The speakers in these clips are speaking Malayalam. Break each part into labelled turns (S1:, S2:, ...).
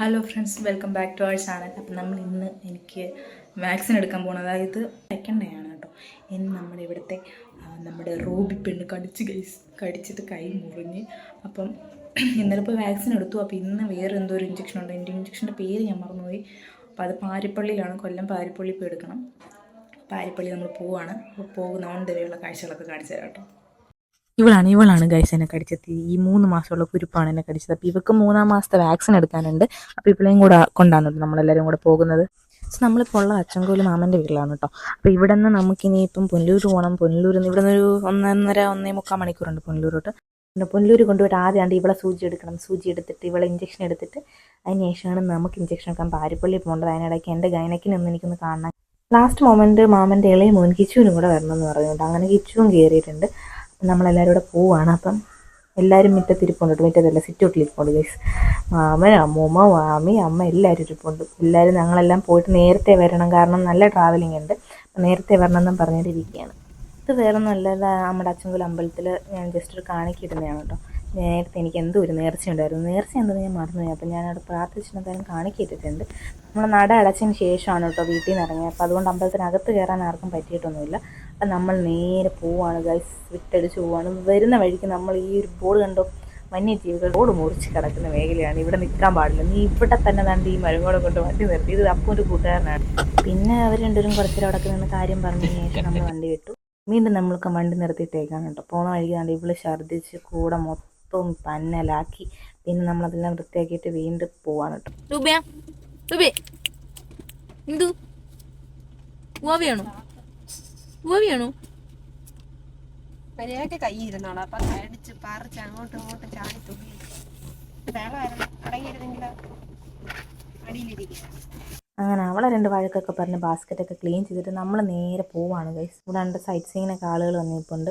S1: Hello friends welcome back to our channel അപ്പം നമ്മൾ ഇന്ന് എനിക്ക് വാക്സിൻ എടുക്കാൻ പോകുന്നത് അതായത് സെക്കൻഡ് ഡേ ആണ് കേട്ടോ. ഇന്ന് നമ്മുടെ ഇവിടുത്തെ നമ്മുടെ റോബി പെണ്ണ് കടിച്ച് കൈസ് കടിച്ചിട്ട് കൈ മുറിഞ്ഞ് അപ്പം ഇന്നലെ പോയി വാക്സിൻ എടുത്തു. അപ്പോൾ ഇന്ന് വേറെ എന്തോ ഒരു ഇഞ്ചക്ഷൻ ഉണ്ട്. എന്റെ ഇഞ്ചക്ഷന്റെ പേര് ഞാൻ മറന്നുപോയി. അപ്പോൾ അത് പാരിപ്പള്ളിയിലാണ്. കൊല്ലം പാരിപ്പള്ളി പോയി എടുക്കണം. പാരിപ്പള്ളി നമ്മൾ പോവാണ്. അപ്പോൾ പോകുന്ന ഓൺ വരെയുള്ള കാഴ്ചകളൊക്കെ കാണിച്ചു തരാം കേട്ടോ. ഇവളാണ് ഇവളാണ് ഗൈസ് എന്നെ കടിച്ചത്. ഈ മൂന്ന് മാസമുള്ള കുരുപ്പാണ് എന്നെ കടിച്ചത്. അപ്പോൾ ഇവക്ക് മൂന്നാം മാസത്തെ വാക്സിൻ എടുക്കാനുണ്ട്. അപ്പോൾ ഇവളെയും കൂടെ കൊണ്ടാണ് നമ്മളെല്ലാവരും കൂടെ പോകുന്നത്. സോ നമ്മളിപ്പോൾ ഉള്ള അച്ചൻകോൽ മാമന്റെ വീട്ടിലാണ് കേട്ടോ അപ്പോൾ ഇവിടെ നിന്ന് നമുക്കിനി ഇപ്പം പുനലൂർ പോകണം പുനലൂർ നിന്ന് ഇവിടെ നിന്നൊരു ഒന്നൊന്നര ഒന്നേ മുക്കാൽ മണിക്കൂറുണ്ട് പുനലൂരോട്ട്. പിന്നെ പുനലൂർ കൊണ്ടുപോയിട്ട് ആദ്യമാണ്ട് ഇവളെ സൂചി എടുക്കണം. സൂചി എടുത്തിട്ട് ഇവളെ ഇഞ്ചക്ഷൻ എടുത്തിട്ട് അതിന് ശേഷമാണ് നമുക്ക് ഇഞ്ചക്ഷൻ എടുക്കാൻ പാരിപ്പള്ളി പോകേണ്ടത്. അതിനിടയ്ക്ക് എന്റെ ഗൈനക്കിനെ ഒന്ന് എനിക്കൊന്ന് കാണാൻ ലാസ്റ്റ് മൊമെന്റ് മാമന്റെ ഇളയ മോൻ കിച്ചുവിനും കൂടെ വരണമെന്ന് പറഞ്ഞുകൊണ്ട് അങ്ങനെ കിച്ചുവും കയറിയിട്ടുണ്ട് നമ്മളെല്ലാവരും കൂടെ പോവാണ്. അപ്പം എല്ലാവരും മുറ്റത്തിരിപ്പുണ്ട്. മുറ്റത്തല്ല സിറ്റൗട്ടിലിരിപ്പുണ്ട് ഗൈസ് മാമൻ അമ്മൂമ്മ മാമി അമ്മ എല്ലാവരും ഇരിപ്പുണ്ട്. എല്ലാവരും ഞങ്ങളെല്ലാം പോയിട്ട് നേരത്തെ വരണം. കാരണം നല്ല ട്രാവലിംഗ് ഉണ്ട്. നേരത്തെ വരണം എന്നും പറഞ്ഞിട്ടിരിക്കുകയാണ് ഇത് വേറെ നല്ല നമ്മുടെ അച്ഛൻകുല അമ്പലത്തിൽ ഞാൻ ജസ്റ്റ് ഒരു കാണിക്കിടുന്നതാണ് കേട്ടോ. നേരത്തെ എനിക്ക് എന്തോ ഒരു നേർച്ച ഉണ്ടായിരുന്നു നേർച്ച എന്തെന്ന് ഞാൻ മറന്നുപോയി. അപ്പം ഞാനവിടെ പ്രാർത്ഥിച്ചിട്ടുണ്ടായാലും കാണിക്കിട്ടിട്ടുണ്ട് നമ്മൾ നട അടച്ചതിന് ശേഷമാണ് കേട്ടോ വീട്ടിൽ നിന്ന് ഇറങ്ങിയത്. അപ്പോൾ അതുകൊണ്ട് അമ്പലത്തിനകത്ത് കയറാൻ ആർക്കും പറ്റിയിട്ടൊന്നുമില്ല. അപ്പം നമ്മൾ നേരെ പോവാണ് ഗൈസ് വിട്ടടിച്ച് പോവാണ്. വരുന്ന വഴിക്ക് നമ്മൾ ഈ ഒരു ബോർഡ് കണ്ടോ? വന്യജീവികൾ റോഡ് മുറിച്ച് കിടക്കുന്ന മേഖലയാണ്. ഇവിടെ നിൽക്കാൻ പാടില്ല. നീ ഇവിടെ തന്നെ കണ്ട് ഈ മരങ്ങോടെ കൊണ്ട് വണ്ടി നിർത്തി. ഇത് അപ്പൂന്റെ കൂട്ടുകാരനാണ്. പിന്നെ അവർ രണ്ടുപേരും കുറച്ചേരം അവിടെ നിന്ന് കാര്യം പറഞ്ഞു ശേഷം നമ്മൾ വണ്ടി വിട്ടു. വീണ്ടും നമ്മൾക്ക് വണ്ടി നിർത്തിയിട്ടേക്കാണ് കേട്ടോ. പോകുന്ന വഴിക്ക് കണ്ട്? ഇവിടെ ഛർദ്ദിച്ച് കൂടെ മൊത്തം പന്നലാക്കി പിന്നെ നമ്മളതെല്ലാം വൃത്തിയാക്കിയിട്ട് വീണ്ടും പോവാണ്
S2: എന്തു? ഗോപിയാണോ ഗോപിയാണോ
S3: മര്യാദയ്ക്ക് കൈ ഇരുന്നോളാം അപ്പൊ അടിച്ച് പറിച്ച് അങ്ങോട്ടും ഇങ്ങോട്ടും ചാടി തുള്ളി വേളമായിരുന്നു അടങ്ങിയിരുന്നെങ്കിൽ അടിയിലിരിക്കുക
S1: അങ്ങനെ അവളെ രണ്ട് വഴക്കൊക്കെ പറഞ്ഞ് ബാസ്ക്കറ്റൊക്കെ ക്ലീൻ ചെയ്തിട്ട് നമ്മൾ നേരെ പോവാണ് ഗൈസ്. ഇവിടെ രണ്ട് സൈറ്റ് സീനൊക്കെ ആളുകൾ വന്നിട്ടുണ്ട്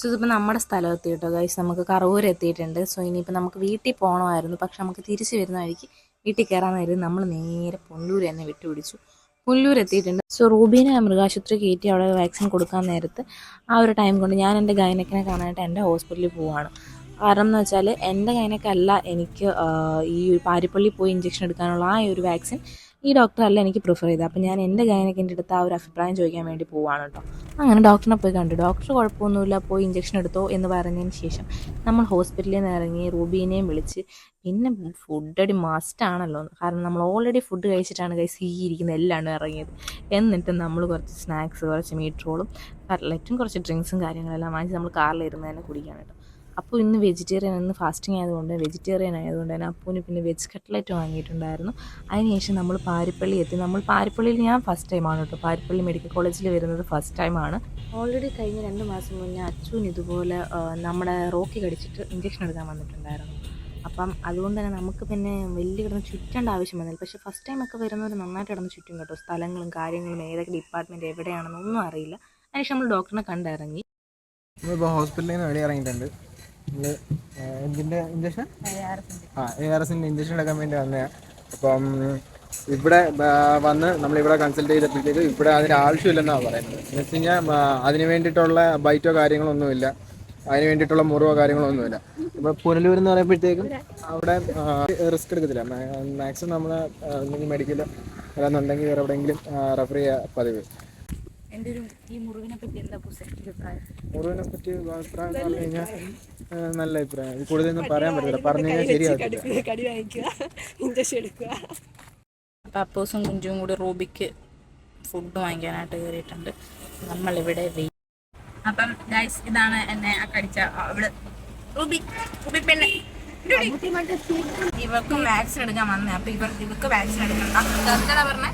S1: സോ ഇതിപ്പോൾ നമ്മുടെ സ്ഥലം എത്തി കേട്ടോ ഗൈസ് നമുക്ക് കറവൂർ എത്തിയിട്ടുണ്ട്. സോ ഇനിയിപ്പോൾ നമുക്ക് വീട്ടിൽ പോകണമായിരുന്നു പക്ഷെ നമുക്ക് തിരിച്ച് വരുന്ന വഴിക്ക് വീട്ടിൽ നേരം നമ്മൾ നേരെ പുല്ലൂർ തന്നെ വിട്ടുപിടിച്ചു. പുല്ലൂർ എത്തിയിട്ടുണ്ട്. സോ റൂബീനെ മൃഗാശുപത്രി കയറ്റി അവിടെ വാക്സിൻ കൊടുക്കാൻ നേരത്ത് ആ ഒരു ടൈം കൊണ്ട് ഞാൻ എന്റെ ഗൈനക്കിനെ കാണാനായിട്ട് എന്റെ ഹോസ്പിറ്റലിൽ പോവാണ്. കാരണം എന്ന് വെച്ചാൽ എന്റെ ഗൈനക്കല്ല എനിക്ക് ഈ പാരിപ്പള്ളി പോയി ഇഞ്ചെക്ഷൻ എടുക്കാനുള്ള ആ ഒരു വാക്സിൻ ഈ ഡോക്ടറല്ല എനിക്ക് പ്രിഫർ ചെയ്തത്. അപ്പം ഞാൻ എന്റെ ഗൈനക്കിന്റെ അടുത്ത് ആ ഒരു അഭിപ്രായം ചോദിക്കാൻ വേണ്ടി പോവാണ് കേട്ടോ. അങ്ങനെ ഡോക്ടറിനെ പോയി കണ്ടു. ഡോക്ടർ കുഴപ്പമൊന്നുമില്ല പോയി ഇഞ്ചക്ഷൻ എടുത്തോ എന്ന് പറഞ്ഞതിന് ശേഷം നമ്മൾ ഹോസ്പിറ്റലിൽ നിന്ന് ഇറങ്ങി റൂബീനെയും വിളിച്ച് പിന്നെ ഫുഡ് അടി മസ്റ്റാണല്ലോ കാരണം നമ്മൾ ഓൾറെഡി ഫുഡ് കഴിച്ചിട്ടാണ് കൈസ് ഈ ഇരിക്കുന്ന എല്ലാം ഇറങ്ങിയത്. എന്നിട്ട് നമ്മൾ കുറച്ച് സ്നാക്സ് കുറച്ച് മീറ്റ് റോളും കട്ട്ലറ്റും കുറച്ച് ഡ്രിങ്ക്സും കാര്യങ്ങളെല്ലാം വാങ്ങിച്ച് നമ്മൾ കാറിലിരുന്ന് തന്നെ കുടിക്കാൻ കേട്ടോ. അപ്പോൾ ഇന്ന് വെജിറ്റേറിയൻ ഇന്ന് ഫാസ്റ്റിംഗ് ആയതുകൊണ്ട് വെജിറ്റേറിയൻ ആയതുകൊണ്ട് തന്നെ അപ്പൂന് പിന്നെ വെജ് കട്ട്ലറ്റ് വാങ്ങിയിട്ടുണ്ടായിരുന്നു. അതിനുശേഷം നമ്മൾ പാരിപ്പള്ളി എത്തി. നമ്മൾ പാരിപ്പള്ളിയിൽ ഞാൻ ഫസ്റ്റ് ടൈമാണ് കേട്ടോ. പാരിപ്പള്ളി മെഡിക്കൽ കോളേജിൽ വരുന്നത് ഫസ്റ്റ് ടൈമാണ് ഓൾറെഡി കഴിഞ്ഞ രണ്ട് മാസം മുന്നേ അച്ഛൻ ഇതുപോലെ നമ്മുടെ റോക്കി കടിച്ചിട്ട് ഇഞ്ചക്ഷൻ എടുക്കാൻ വന്നിട്ടുണ്ടായിരുന്നു. അപ്പം അതുകൊണ്ട് തന്നെ നമുക്ക് പിന്നെ വലിയ കിടന്ന് ചുറ്റേണ്ട ആവശ്യം വന്നില്ല. പക്ഷേ ഫസ്റ്റ് ടൈം ഒക്കെ വരുന്നവർ നന്നായിട്ട് കിടന്ന് ചുറ്റും കേട്ടോ. സ്ഥലങ്ങളും കാര്യങ്ങളും ഏതൊക്കെ ഡിപ്പാർട്ട്മെന്റ് എവിടെയാണെന്നൊന്നും അറിയില്ല. അതിനുശേഷം നമ്മൾ ഡോക്ടറിനെ കണ്ടിറങ്ങി.
S4: നമ്മളിപ്പോൾ ഹോസ്പിറ്റലിൽ നിന്ന് വെളി ഇറങ്ങിയിട്ടുണ്ട് നമ്മൾ എന്തിന്റെ ഇഞ്ചക്ഷൻ ആ എ ആർ എസിന്റെ ഇഞ്ചക്ഷൻ എടുക്കാൻ വേണ്ടി വന്നതാണ് അപ്പം ഇവിടെ വന്ന് നമ്മളിവിടെ കൺസൾട്ട് ചെയ്തപ്പോഴത്തേക്ക് ഇവിടെ അതിന് ആവശ്യമില്ലെന്നാണ് പറയുന്നത്. എന്ന് വെച്ച് കഴിഞ്ഞാൽ അതിന് വേണ്ടിയിട്ടുള്ള ബൈറ്റോ കാര്യങ്ങളൊന്നുമില്ല. അതിന് വേണ്ടിയിട്ടുള്ള മുറിവോ കാര്യങ്ങളോ ഒന്നുമില്ല അപ്പോൾ പുനലൂർ എന്ന് പറയുമ്പോഴത്തേക്കും അവിടെ റിസ്ക് എടുക്കത്തില്ല. മാക്സിമം നമ്മൾ മെഡിക്കലോ മെഡിക്കൽ അല്ലാന്നുണ്ടെങ്കിൽ വേറെ എവിടെയെങ്കിലും റെഫർ ചെയ്യുക പതിവ്.
S1: എന്റെ ഒരു ഈ മുറിവിനെ പറ്റി എന്താ അഭിപ്രായം?
S4: മുറിവിനെ പറ്റി അഭിപ്രായം പറഞ്ഞു കഴിഞ്ഞാൽ നല്ല അഭിപ്രായം. ഇത് കൂടുതലൊന്നും പറയാൻ പറ്റില്ല പറഞ്ഞു കഴിഞ്ഞാൽ ശരിയാവില്ല
S3: കടി വാങ്ങിക്കുക ഇഞ്ചക്ഷൻ എടുക്കുക.
S1: പപ്പൂസും അപ്പോസും കുഞ്ചും കൂടി റൂബിക്ക് ഫുഡ് വാങ്ങിക്കാനായിട്ട് കയറിയിട്ടുണ്ട്. നമ്മളിവിടെ വെയി അപ്പം ഗൈസ് ഇതാണ് എന്നെ ആ കടിച്ച അവൾ റൂബി റൂബി പെണ്ണ്. ഇവർക്ക് വാക്സിൻ എടുക്കാൻ വന്നേ. അപ്പൊ ഇവർ ഇവർക്ക് വാക്സിൻ എടുക്കണ്ട. പറഞ്ഞേ?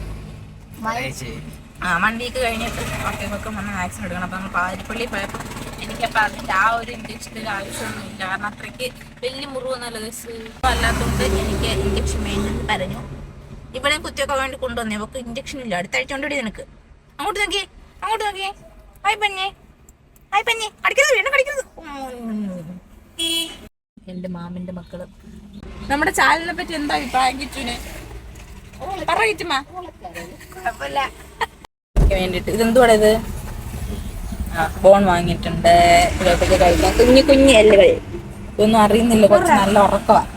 S1: വൺ വീക്ക് കഴിഞ്ഞിട്ട് ഇവർക്ക് വന്ന് വാക്സിൻ എടുക്കണം. അപ്പം നമ്മൾ പാതിരിപ്പള്ളി പോയപ്പോൾ എനിക്കപ്പോൾ അതിന്റെ ആ ഒരു ഇഞ്ചക്ഷന്റെ ആവശ്യമൊന്നുമില്ല. കാരണം അത്രയ്ക്ക് വലിയ മുറിവൊന്നുമല്ല ഗസ് അല്ലാത്തതുകൊണ്ട് എനിക്ക് ഇഞ്ചക്ഷൻ വേണ്ടെന്ന് പറഞ്ഞു. ഇവിടെ കുത്തിയൊക്കെ വേണ്ടി കൊണ്ടുവന്നേ. അവൾക്ക് ഇഞ്ചക്ഷൻ ഇല്ല. അടുത്ത ആഴ്ച കൊണ്ടുപോയി നിനക്ക്? അങ്ങോട്ട് നോക്കിയേ. അങ്ങോട്ട് നോക്കിയേ. ഹായ് പഞ്ഞേ ഹായ് പഞ്ഞേ അടിക്കരുത് വീണ്ടും കടിക്കരുത്. എന്റെ മാമിന്റെ മക്കൾ. നമ്മുടെ ചാനലിനെ പറ്റി എന്താ അഭിപ്രായം കിച്ചുവിന് പറ കിച്ചുമ്മ വേണ്ടിട്ട് ഇതെന്തുവാണ് ഇത്? ആ ബോൺ വാങ്ങിയിട്ടുണ്ട്. ഇതൊക്കെ കഴിക്കാൻ കുഞ്ഞു കുഞ്ഞു എല്ലുകൾ ഇതൊന്നും അറിയുന്നില്ല. കൊച്ചു നല്ല ഉറക്കമാണ്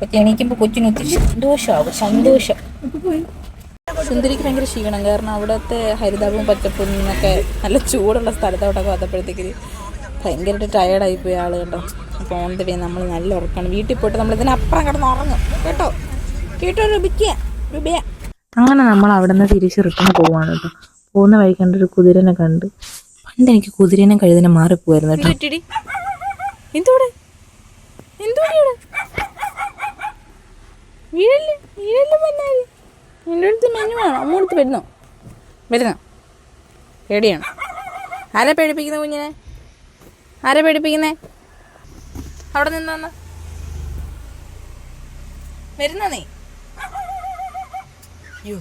S2: കൊച്ചു എണീക്കുമ്പോൾ കൊച്ചിന് ഒത്തിരി സന്തോഷമാവും സന്തോഷം. സുന്ദരിക്ക് ഭയങ്കര ക്ഷീണം. കാരണം അവിടുത്തെ ഹരിതാപവും പച്ചപ്പും എന്നൊക്കെ നല്ല ചൂടുള്ള സ്ഥലത്തോട്ടൊക്കെ വന്നപ്പോഴത്തേക്ക് ഭയങ്കരമായിട്ട് ടയേർഡായി പോയ ആൾ കേട്ടോ അപ്പോൾ ഓൺ ദ വേ നമ്മൾ നല്ല ഉറക്കണം. വീട്ടിൽ പോയിട്ട് നമ്മൾ ഇതിനപ്പുറം കിടന്ന് ഉറങ്ങും. കേട്ടോ? കേട്ടോ റുബിക്ക രൂപയാ
S1: അങ്ങനെ നമ്മൾ അവിടെ നിന്ന് തിരിച്ച് റിട്ടേൺ പോവാണ് കേട്ടോ. പോകുന്ന വഴി കണ്ട ഒരു കുതിരനെ കണ്ട്. പണ്ട് എനിക്ക് കുതിരനെ കഴുതിനെ മാറിപ്പോയിരുന്നു കേട്ടോ.
S2: എന്തോടെ എന്തോടെ വീഴല്ലേ? വീഴല്ലേ മന്നാരി എന്റെ അടുത്ത് മെനു വേണോ? അമ്മ അടുത്ത് വരുന്നോ? വരുന്നോ? പേടിയാണ്? ആരെ പേടിപ്പിക്കുന്ന കുഞ്ഞിനെ? ആരെ പേടിപ്പിക്കുന്നേ? അവിടെ നിന്നോന്ന് വരുന്നോ നീ? അയ്യോ.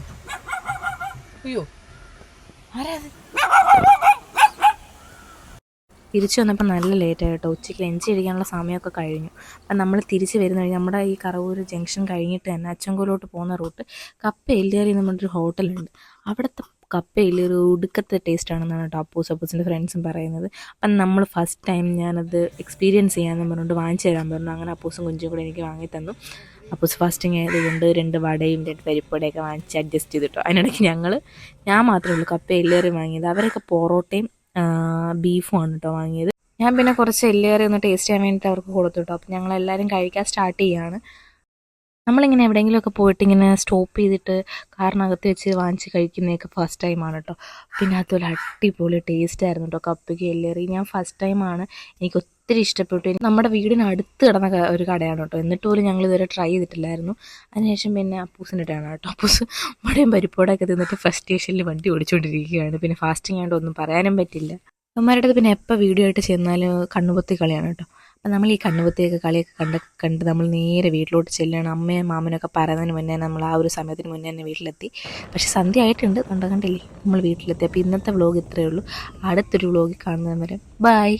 S2: അയ്യോ.
S1: തിരിച്ചു വന്നപ്പോൾ നല്ല ലേറ്റായി കേട്ടോ. ഉച്ചയ്ക്ക് ലഞ്ച് കഴിക്കാനുള്ള സമയമൊക്കെ കഴിഞ്ഞു. അപ്പം നമ്മൾ തിരിച്ച് വരുന്ന വഴി നമ്മുടെ ഈ കറവൂർ ജംഗ്ഷൻ കഴിഞ്ഞിട്ട് തന്നെ അച്ചൻകോലോട്ട് പോകുന്ന റൂട്ട് കപ്പ എല്ലേറി നമ്മുടെ ഒരു ഹോട്ടലുണ്ട് അവിടുത്തെ കപ്പ എല്ലേറി ഒടുക്കത്തെ ടേസ്റ്റ് ആണെന്നാണ് കേട്ടോ അപ്പൂസ് അപ്പൂസിന്റെ ഫ്രണ്ട്സും പറയുന്നത്. അപ്പം നമ്മൾ ഫസ്റ്റ് ടൈം ഞാനത് എക്സ്പീരിയൻസ് ചെയ്യാമെന്ന് പറഞ്ഞുകൊണ്ട് വാങ്ങിച്ചു തരാൻ പറഞ്ഞു. അങ്ങനെ അപ്പൂസും കുഞ്ചും കൂടെ എനിക്ക് വാങ്ങി തന്നു. അപ്പൂസ് ഫാസ്റ്റിംഗ് ആയതുകൊണ്ട് രണ്ട് വടയും രണ്ട് പരിപ്പടയൊക്കെ വാങ്ങിച്ച് അഡ്ജസ്റ്റ് ചെയ്തിട്ടോ. അതിനിടയ്ക്ക് ഞങ്ങൾ ഞാൻ മാത്രമേ ഉള്ളൂ കപ്പ എല്ലേറി വാങ്ങിയത്. അവരൊക്കെ പൊറോട്ടയും ബീഫും ആണ് കേട്ടോ വാങ്ങിയത്. ഞാൻ പിന്നെ കുറച്ച് എല്ലേറി ഒന്ന് ടേസ്റ്റ് ചെയ്യാൻ വേണ്ടിയിട്ട് അവർക്ക് കൊടുത്തു കേട്ടോ അപ്പോൾ ഞങ്ങൾ എല്ലാവരും കഴിക്കാൻ സ്റ്റാർട്ട് ചെയ്യാണ്. നമ്മളിങ്ങനെ എവിടെയെങ്കിലുമൊക്കെ പോയിട്ട് ഇങ്ങനെ സ്റ്റോപ്പ് ചെയ്തിട്ട് കാറിനകത്ത് വെച്ച് വാങ്ങിച്ച് കഴിക്കുന്നതൊക്കെ ഫസ്റ്റ് ടൈമാണ് കേട്ടോ പിന്നെ അതുപോലെ അടിപൊളി ടേസ്റ്റ് ആയിരുന്നു കേട്ടോ കപ്പ് എല്ലേറി ഞാൻ ഫസ്റ്റ് ടൈമാണ് എനിക്ക് ഒത്തിരി ഇഷ്ടപ്പെട്ടു. നമ്മുടെ വീടിന് അടുത്ത് കിടന്ന ഒരു കടയാണ് കേട്ടോ എന്നിട്ട് പോലും ഞങ്ങൾ ഇതുവരെ ട്രൈ ചെയ്തിട്ടില്ലായിരുന്നു. അതിനുശേഷം പിന്നെ അപ്പൂസിന്റെ ഇടയാണ് കേട്ടോ അപ്പൂസ് വടയും പരിപ്പോടൊക്കെ തിന്നിട്ട് ഫസ്റ്റ് സ്റ്റേഷനിൽ വണ്ടി ഓടിച്ചുകൊണ്ടിരിക്കുകയാണ് പിന്നെ ഫാസ്റ്റിംഗ് ആയതുകൊണ്ട് ഒന്നും പറയാനും പറ്റില്ല. അമ്മമാരുടെ പിന്നെ എപ്പോൾ വീഡിയോ ആയിട്ട് ചെന്നാലും കണ്ണുപൊത്തി കളിയാണ് കേട്ടോ നമ്മൾ ഈ കണ്ണുപുത്തിയൊക്കെ കളിയൊക്കെ കണ്ട് കണ്ട് നമ്മൾ നേരെ വീട്ടിലോട്ട് ചെല്ലുകയാണ്. അമ്മയും മാമനൊക്കെ പറയുന്നതിന് മുന്നേ നമ്മൾ ആ ഒരു സമയത്തിന് മുന്നേ തന്നെ വീട്ടിലെത്തി. പക്ഷേ സന്ധ്യ ആയിട്ടുണ്ട്. കണ്ട കണ്ടില്ലേ? നമ്മൾ വീട്ടിലെത്തി. അപ്പോൾ ഇന്നത്തെ വ്ളോഗ് ഇത്രയേ ഉള്ളൂ. അടുത്തൊരു വ്ലോഗിൽ കാണുന്നവരെ ബൈ.